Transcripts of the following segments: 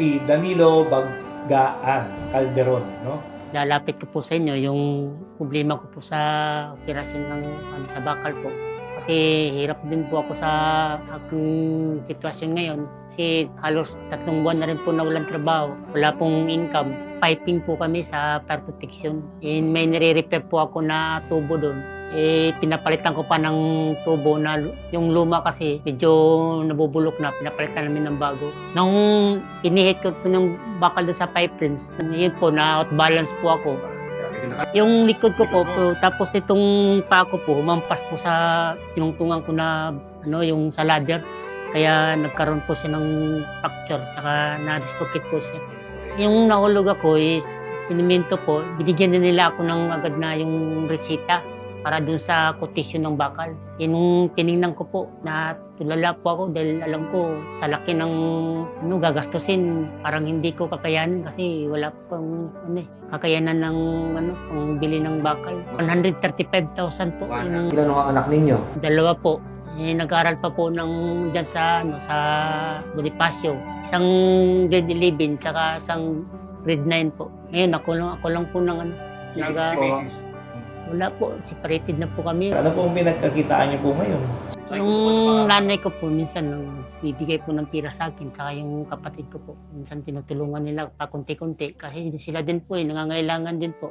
si Danilo Baggaan Calderon, no? lalapit ko po sa inyo yung problema ko po sa operasyon ng ano, sa bakal po. Kasi hirap din po ako sa aking sitwasyon ngayon. Kasi halos tatlong buwan na rin po na walang trabaho. Wala pong income. Piping po kami sa fire protection. And may nire-repair po ako na tubo doon. Eh, pinapalitan ko pa ng tubo na yung luma kasi medyo nabubulok na. Pinapalitan namin ng bago. Nung inihit ko po ng bakal doon sa pipe rings, yun po, na outbalance po ako. Yung likod ko po, po tapos itong paa ko po, humampas po sa tinungtungan ko na ano, yung sa ladder. Kaya nagkaroon po siya ng fracture, tsaka na-dislocate po siya. Yung nahulog ako is, sinimento po, binigyan na nila ako ng agad na yung resita para dun sa quotation ng bakal. Yan nung tiningnan ko po, na tulala po ako dahil alam ko sa laki ng ano, gagastusin, parang hindi ko kakayanin kasi wala pang ano, eh, kakayanan ng ano, pang bili ng bakal. 135,000 po yung Ilan ang anak ninyo? dalawa po. Eh, nag-aaral pa po ng dyan sa, ano, sa Bonifacio. Isang grade 11, tsaka isang grade 9 po. Ngayon, ako lang, ako lang po ng ano, naga, wala po, separated na po kami. Ano po ang pinagkakitaan niyo po ngayon? Yung nanay ko po, minsan nang bibigay po ng pira sa akin, saka yung kapatid ko po, minsan tinutulungan nila pa kunti-kunti kasi sila din po eh, nangangailangan din po.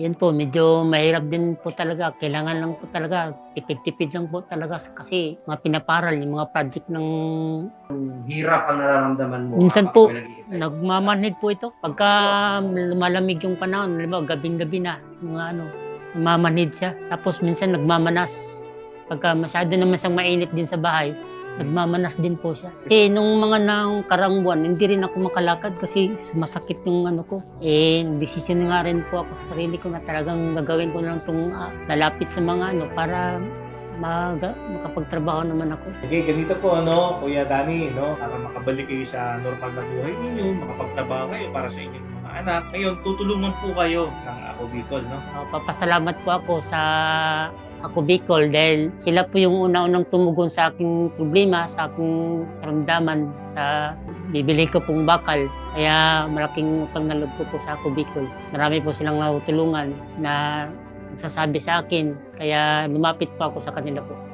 Yan po, medyo mahirap din po talaga. Kailangan lang po talaga, tipid-tipid lang po talaga kasi mga pinaparal, yung mga project ng Hirap ang nararamdaman mo. Minsan habang po, nagmamanhid po ito. Pagka malamig yung panahon, halimbawa gabing-gabi na, mga ano, nagmamanhid siya. Tapos minsan nagmamanas. Pagka masyado naman siyang mainit din sa bahay, nagmamanas din po siya. Kasi nung mga nang karang buwan, hindi rin ako makalakad kasi sumasakit yung ano ko. Eh, desisyon nga rin po ako sa sarili ko na talagang gagawin ko na lang itong ah, lalapit sa mga ano para mag makapagtrabaho naman ako. Okay, ganito po, ano, Kuya Dani, no? Para makabalik kayo sa normal na buhay ninyo, makapagtrabaho kayo para sa inyong mga anak. Ngayon, tutulungan po kayo ng Ako Bicol, no? Uh, papasalamat po ako sa ako Bicol dahil sila po yung una-unang tumugon sa aking problema, sa aking karamdaman, sa bibili ko pong bakal. Kaya malaking utang na loob ko po sa ako Bicol. Marami po silang natutulungan na nagsasabi sa akin. Kaya lumapit po ako sa kanila po.